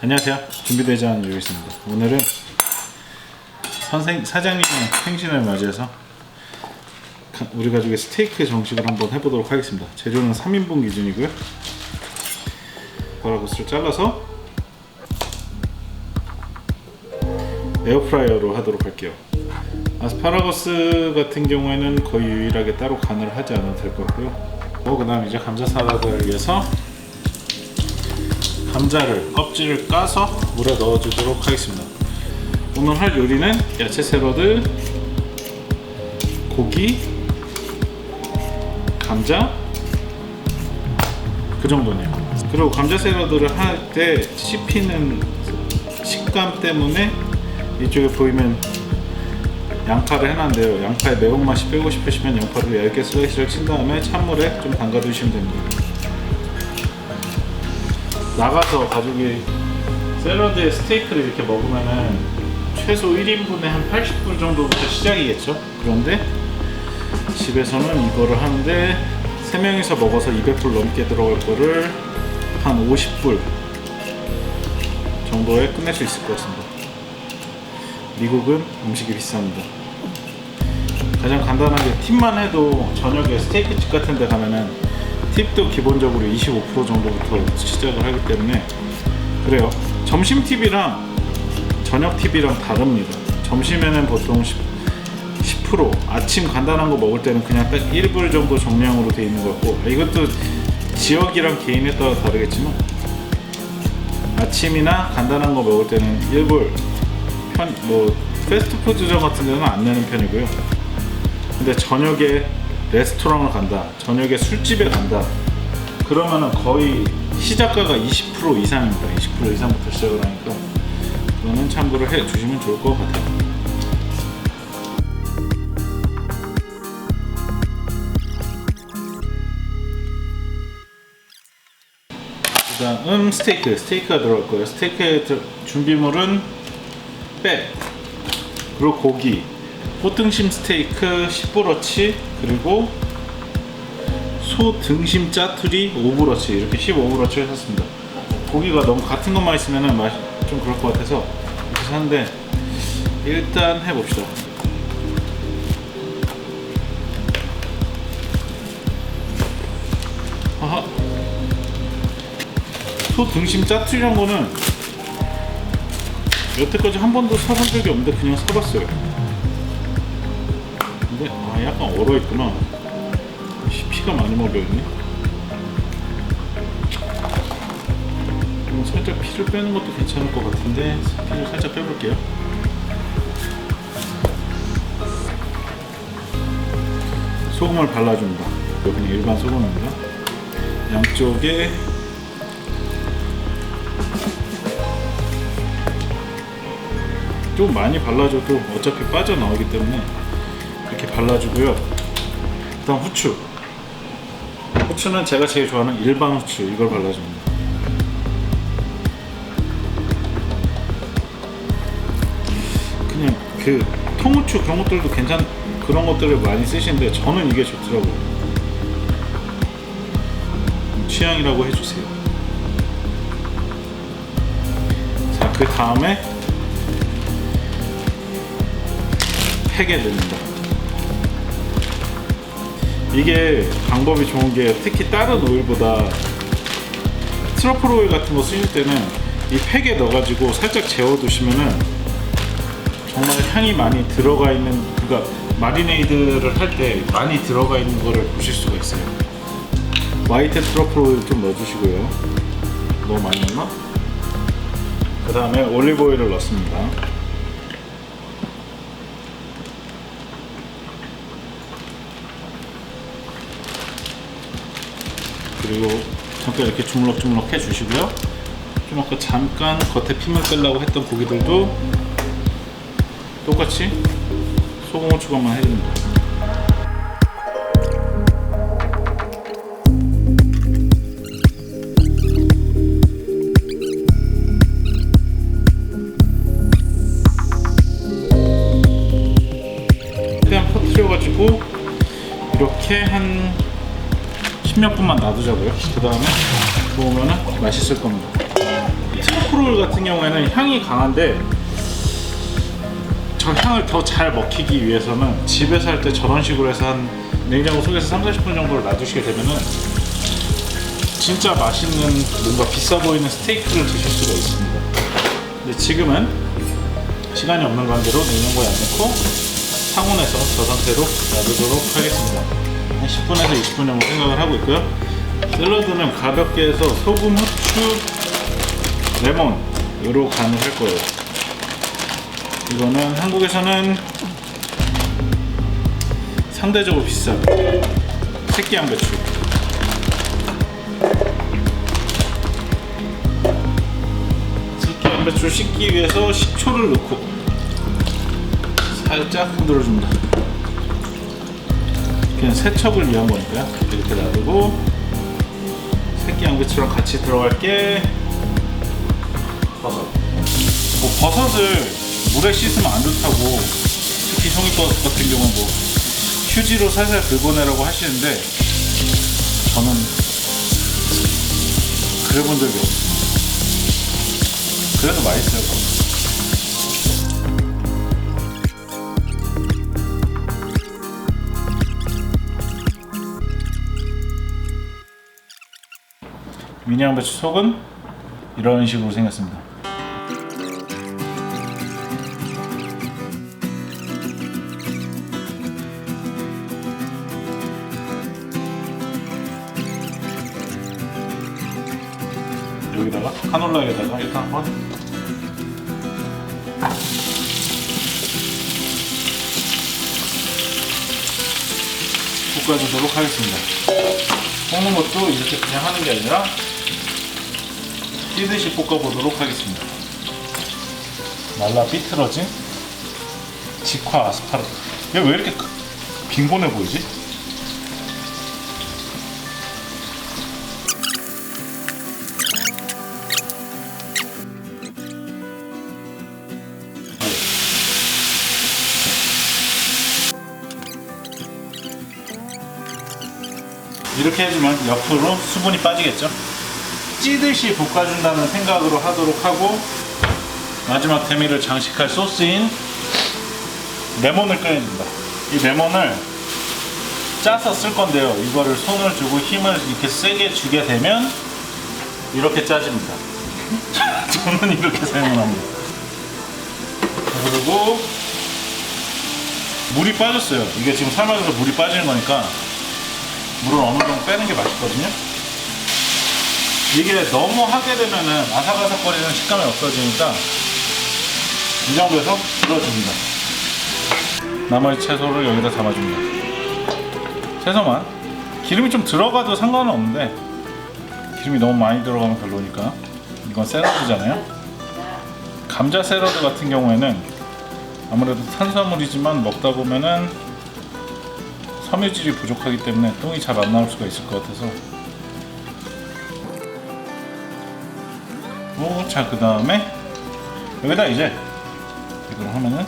안녕하세요. 준비되지 않은 요리있습니다 오늘은 선생 사장님의 생신을 맞이해서 가- 우리 가족의 스테이크 정식을 한번 해보도록 하겠습니다. 재료는 3인분 기준이고요. 아스파라거스를 잘라서 에어프라이어로 하도록 할게요. 아스파라거스 같은 경우에는 거의 유일하게 따로 간을 하지 않아도 될 것 같고요. 어, 그 다음 이제 감자 사라다를 위해서 감자를 껍질을 까서 물에 넣어주도록 하겠습니다. 오늘 할 요리는 야채 샐러드, 고기, 감자 그 정도네요. 그리고 감자 샐러드를 할 때 씹히는 식감 때문에 이쪽에 보이면 양파를 해놨는데요. 양파의 매운맛이 빼고 싶으시면 양파를 얇게 슬라이스를 친 다음에 찬물에 좀 담가 두시면 됩니다. 나가서 가족이 샐러드에 스테이크를 이렇게 먹으면은 최소 1인분에 한 80불 정도부터 시작이겠죠. 그런데 집에서는 이거를 하는데 3명이서 먹어서 200불 넘게 들어갈 거를 한 50불 정도에 끝낼 수 있을 것 같습니다. 미국은 음식이 비쌉니다. 가장 간단하게 팁만 해도 저녁에 스테이크집 같은 데 가면은 팁도 기본적으로 25% 정도부터 시작을 하기 때문에 그래요. 점심 팁이랑 저녁 팁이랑 다릅니다. 점심에는 보통 10, 10% 아침 간단한 거 먹을 때는 그냥 딱 1불 정도 정량으로 돼 있는 것 같고 아, 이것도 지역이랑 개인에 따라 다르겠지만 아침이나 간단한 거 먹을 때는 1불 편, 뭐 패스트푸드점 같은 데는 안 내는 편이고요. 근데 저녁에 레스토랑을 간다, 저녁에 술집에 간다, 그러면은 거의 시작가가 20% 이상입니다. 20% 이상부터 시작을 하니까 그거는 참고를 해 주시면 좋을 것 같아요. 그다음 스테이크, 스테이크가 들어갈 거예요. 스테이크의 들- 준비물은 배, 그리고 고기, 포등심 스테이크 10브러치, 그리고 소 등심 짜투리 5브러치 이렇게 15브러치 샀습니다. 고기가 너무 같은 것만 있으면 좀 그럴 것 같아서 이렇게 샀는데 일단 해봅시다. 아하. 소 등심 짜투리란 거는 여태까지 한 번도 사본 적이 없는데 그냥 사봤어요. 아 약간 얼어 있구나. 피- 피가 많이 먹여있네. 그럼 살짝 피를 빼는 것도 괜찮을 것 같은데 피를 살짝 빼볼게요. 소금을 발라줍니다. 그냥 일반 소금입니다. 양쪽에 좀 많이 발라줘도 어차피 빠져나오기 때문에 이렇게 발라주고요. 그다음 후추. 후추는 제가 제일 좋아하는 일반 후추 이걸 발라줍니다. 그냥 그 통후추 그런 것들도 괜찮 그런 것들을 많이 쓰시는데 저는 이게 좋더라고요. 취향이라고 해주세요. 자, 그 다음에 팩에 넣는다. 이게 방법이 좋은 게 특히 다른 오일보다 트러플 오일 같은 거 쓰실 때는 이 팩에 넣어가지고 살짝 재워두시면은 정말 향이 많이 들어가 있는 그러니까 마리네이드를 할 때 많이 들어가 있는 거를 보실 수가 있어요. 화이트 트러플 오일 좀 넣어주시고요. 너무 많이 넣나? 그 다음에 올리브 오일을 넣습니다. 그리고 잠깐 이렇게 주물럭주물럭 해주시고요. 좀 아까 잠깐 겉에 핏물 빼려고 했던 고기들도 똑같이 소금 후추간만 해줍니다. 10몇 분만 놔두자고요. 그 다음에 구우면은 맛있을 겁니다. 트러플 같은 경우에는 향이 강한데 저 향을 더 잘 먹히기 위해서는 집에서 할 때 저런 식으로 해서 한 냉장고 속에서 3, 40분 정도를 놔두시게 되면은 진짜 맛있는 뭔가 비싸 보이는 스테이크를 드실 수가 있습니다. 근데 지금은 시간이 없는 관계로 냉장고에 안 넣고 상온에서 저 상태로 놔두도록 하겠습니다. 한 10분에서 20분 정도 생각을 하고 있고요. 샐러드는 가볍게 해서 소금, 후추, 레몬으로 간을 할 거예요. 이거는 한국에서는 상대적으로 비싸요. 새끼 양배추. 새끼 양배추를 씻기 위해서 식초를 넣고 살짝 흔들어줍니다. 그냥 세척을 위한 거니까요. 이렇게 놔두고 새끼 양배추랑 같이 들어갈 게 버섯. 뭐 버섯을 물에 씻으면 안 좋다고 특히 송이버섯 같은 경우는 뭐 휴지로 살살 긁어내라고 하시는데 저는 그래 본 적이 없어요. 그래도 맛있어요. 버섯. 미니 양배추 속은 이런 식으로 생겼습니다. 여기다가 카놀라에다가 일단 한번 볶아주도록 하겠습니다. 볶는 것도 이렇게 그냥 하는 게 아니라 찌듯이 볶아보도록 하겠습니다. 말라 삐뚤어진 직화 아스파라. 얘왜 이렇게 빈곤해 보이지? 이렇게 해주면 옆으로 수분이 빠지겠죠? 찌듯이 볶아준다는 생각으로 하도록 하고 마지막 대미를 장식할 소스인 레몬을 꺼내줍니다. 이 레몬을 짜서 쓸 건데요. 이거를 손을 주고 힘을 이렇게 세게 주게 되면 이렇게 짜집니다. 저는 이렇게 사용합니다. 그리고 물이 빠졌어요. 이게 지금 삶아져서 물이 빠지는 거니까 물을 어느 정도 빼는 게 맛있거든요. 이게 너무 하게 되면은 아삭아삭거리는 식감이 없어지니까 이 정도에서 들어줍니다. 나머지 채소를 여기다 담아줍니다. 채소만 기름이 좀 들어가도 상관은 없는데 기름이 너무 많이 들어가면 별로니까 이건 샐러드잖아요. 감자 샐러드 같은 경우에는 아무래도 탄수화물이지만 먹다 보면은 섬유질이 부족하기 때문에 똥이 잘 안 나올 수가 있을 것 같아서 오, 자, 그 다음에 여기다 이제 이걸 하면은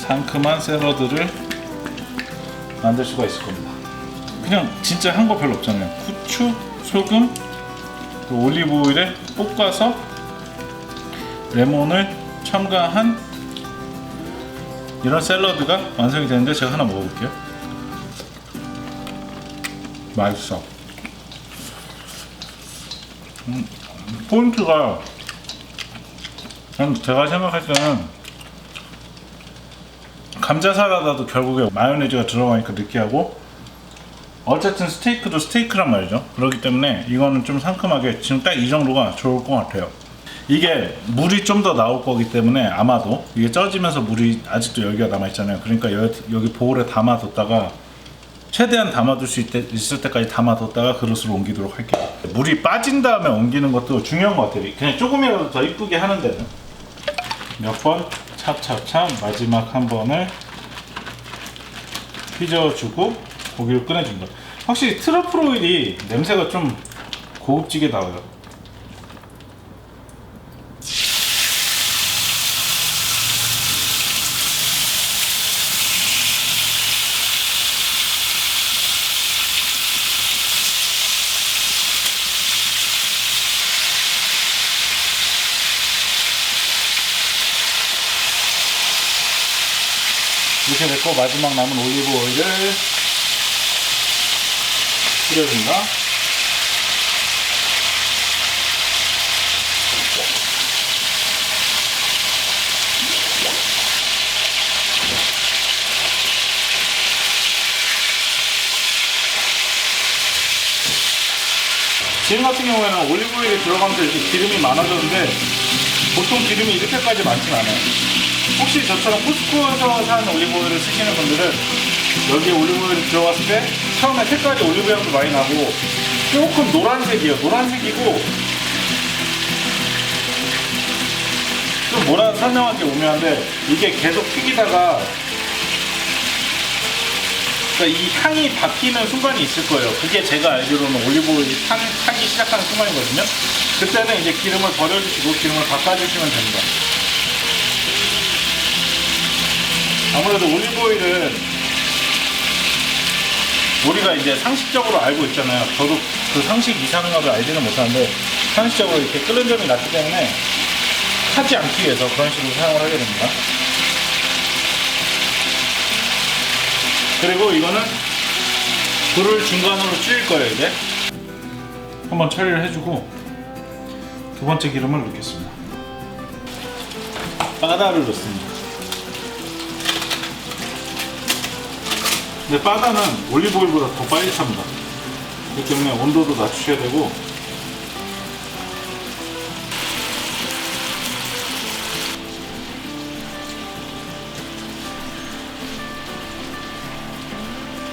상큼한 샐러드를 만들 수가 있을 겁니다. 그냥 진짜 한 거 별로 없잖아요. 후추, 소금, 또 올리브 오일에 볶아서 레몬을 첨가한 이런 샐러드가 완성이 되는데 제가 하나 먹어볼게요. 맛있어. 음, 포인트가 제가 생각할 때는 감자 사라다도 결국에 마요네즈가 들어가니까 느끼하고 어쨌든 스테이크도 스테이크란 말이죠. 그렇기 때문에 이거는 좀 상큼하게 지금 딱 이 정도가 좋을 것 같아요. 이게 물이 좀 더 나올 거기 때문에 아마도 이게 쪄지면서 물이 아직도 여기가 남아 있잖아요. 그러니까 여기, 여기 보울에 담아뒀다가 최대한 담아둘 수 있, 있을 때까지 담아뒀다가 그릇으로 옮기도록 할게요. 물이 빠진 다음에 옮기는 것도 중요한 것 같아요. 그냥 조금이라도 더 이쁘게 하는 데는 몇번 차차차 마지막 한 번을 휘저어주고 고기를 꺼내줍니다. 확실히 트러플 오일이 냄새가 좀 고급지게 나와요. 이렇게 됐고 마지막 남은 올리브 오일을 뿌려줍니다. 지금 같은 경우에는 올리브 오일이 들어가면서 이렇게 기름이 많아졌는데 보통 기름이 이렇게까지 많진 않아요. 혹시 저처럼 코스코에서 산 올리브 오일을 쓰시는 분들은 여기에 올리브 오일이 들어갔을 때 처음에 색깔이 올리브 향도 많이 나고 조금 노란색이에요. 노란색이고 좀 뭐라 설명하기 오묘한데 이게 계속 튀기다가 그러니까 이 향이 바뀌는 순간이 있을 거예요. 그게 제가 알기로는 올리브 오일이 탄, 타기 시작하는 순간이거든요. 그때는 이제 기름을 버려주시고 기름을 바꿔주시면 됩니다. 아무래도 올리브 오일은 우리가 이제 상식적으로 알고 있잖아요. 저도 그 상식 이상을 알지는 못하는데 상식적으로 이렇게 끓는 점이 낮기 때문에 타지 않기 위해서 그런 식으로 사용을 하게 됩니다. 그리고 이거는 불을 중간으로 줄일 거예요 이제 한번 처리를 해주고 두 번째 기름을 넣겠습니다 바다를 넣습니다 근데 바다는 올리브오일보다 더 빨리 찹니다. 그렇기 때문에 온도도 낮추셔야 되고.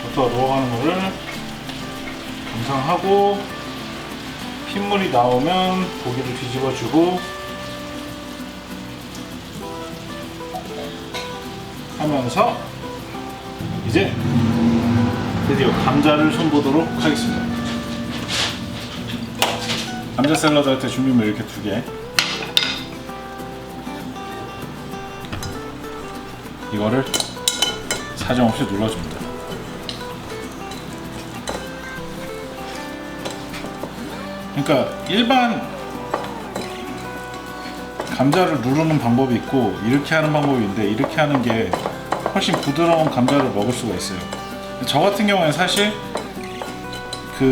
버터 넣어가는 거를 감상하고 핏물이 나오면 고기를 뒤집어 주고 하면서 이제 드디어 감자를 손보도록 하겠습니다. 감자 샐러드 할 때 준비물 이렇게 두 개. 이거를 사정없이 눌러줍니다. 그러니까 일반 감자를 누르는 방법이 있고 이렇게 하는 방법이 있는데 이렇게 하는 게 훨씬 부드러운 감자를 먹을 수가 있어요. 저 같은 경우에는 사실 그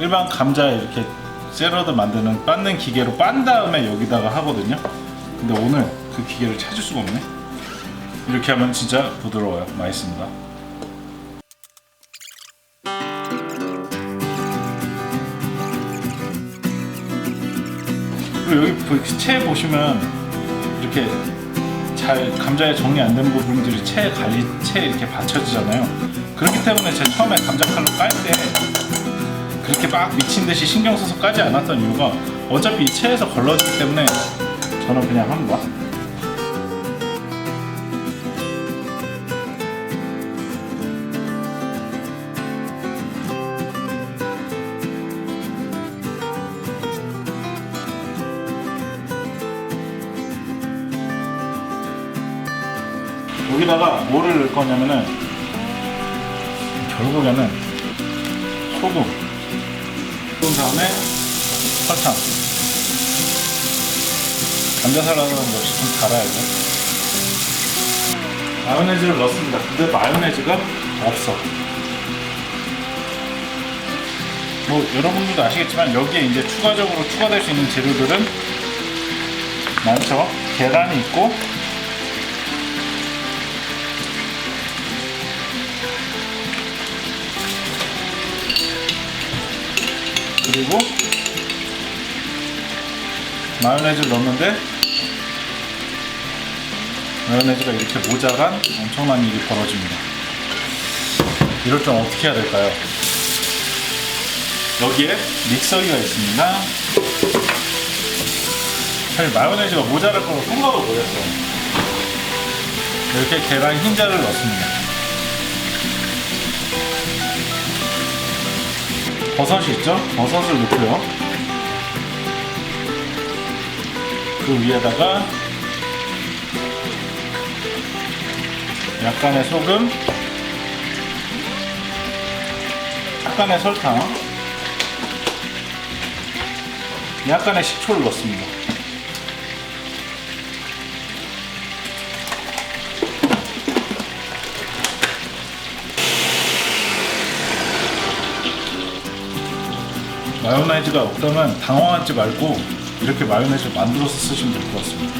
일반 감자 이렇게 샐러드 만드는 빻는 기계로 빤 다음에 여기다가 하거든요. 근데 오늘 그 기계를 찾을 수가 없네. 이렇게 하면 진짜 부드러워요. 맛있습니다. 그리고 여기 보- 채 보시면 이렇게 잘 감자에 정리 안 된 부분들이 채 관리 채 이렇게 받쳐지잖아요. 그렇기 때문에 제가 처음에 감자 칼로 깔 때 그렇게 막 미친 듯이 신경 써서 까지 않았던 이유가 어차피 이 채에서 걸러지기 때문에 저는 그냥 합니다. 여기다가 뭐를 넣을 거냐면은 결국에는 소금 그런 다음에 설탕. 감자 샐러드는 역시 좀 달아야죠. 마요네즈를 넣습니다. 근데 마요네즈가 없어. 뭐 여러분들도 아시겠지만 여기에 이제 추가적으로 추가될 수 있는 재료들은 많죠. 계란이 있고 그리고 마요네즈를 넣었는데 마요네즈가 이렇게 모자란 엄청난 일이 벌어집니다. 이럴 땐 어떻게 해야 될까요? 여기에 믹서기가 있습니다. 사실 마요네즈가 모자랄 거로 생각을 못했어요. 이렇게 계란 흰자를 넣습니다. 버섯이 있죠? 버섯을 넣고요. 그 위에다가 약간의 소금, 약간의 설탕, 약간의 식초를 넣습니다. 마요네즈가 없다면 당황하지 말고 이렇게 마요네즈 만들어서 쓰시면 될 것 같습니다.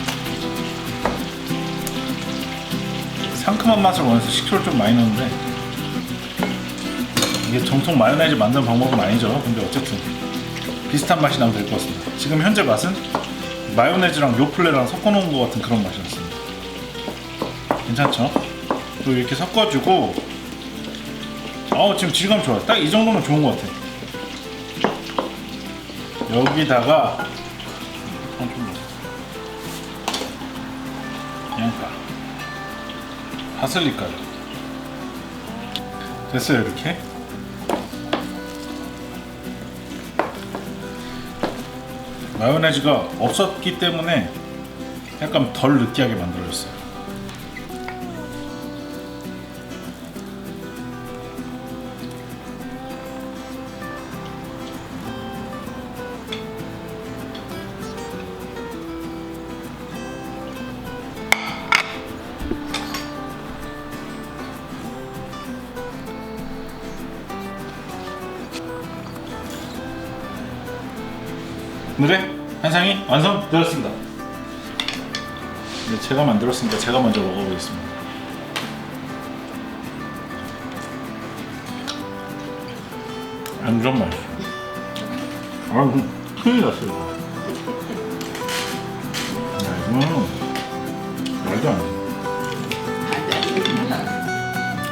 상큼한 맛을 원해서 식초를 좀 많이 넣는데 이게 정통 마요네즈 만드는 방법은 아니죠. 근데 어쨌든 비슷한 맛이 나면 될 것 같습니다. 지금 현재 맛은 마요네즈랑 요플레랑 섞어놓은 것 같은 그런 맛이 났습니다. 괜찮죠? 또 이렇게 섞어주고 어 지금 질감 좋아. 딱이 정도면 좋은 것 같아. 여기다가 좀 양파, 파슬리가루 됐어요 이렇게. 마요네즈가 없었기 때문에 약간 덜 느끼하게 만들어졌어요. 한상이 완성되었습니다. 이제 제가 만들었으니까 제가 먼저 먹어보겠습니다. 완전 맛있어. 아, 큰일 났어요. 이거. 야, 이거는 말도 안 돼.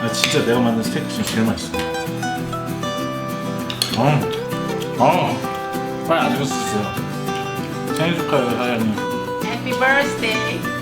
아, 진짜 내가 만든 스테이크 중에 제일 맛있어. 아, 아, 빨리 안 드셨어요. 생일 축하해요, 사장님. Happy birthday.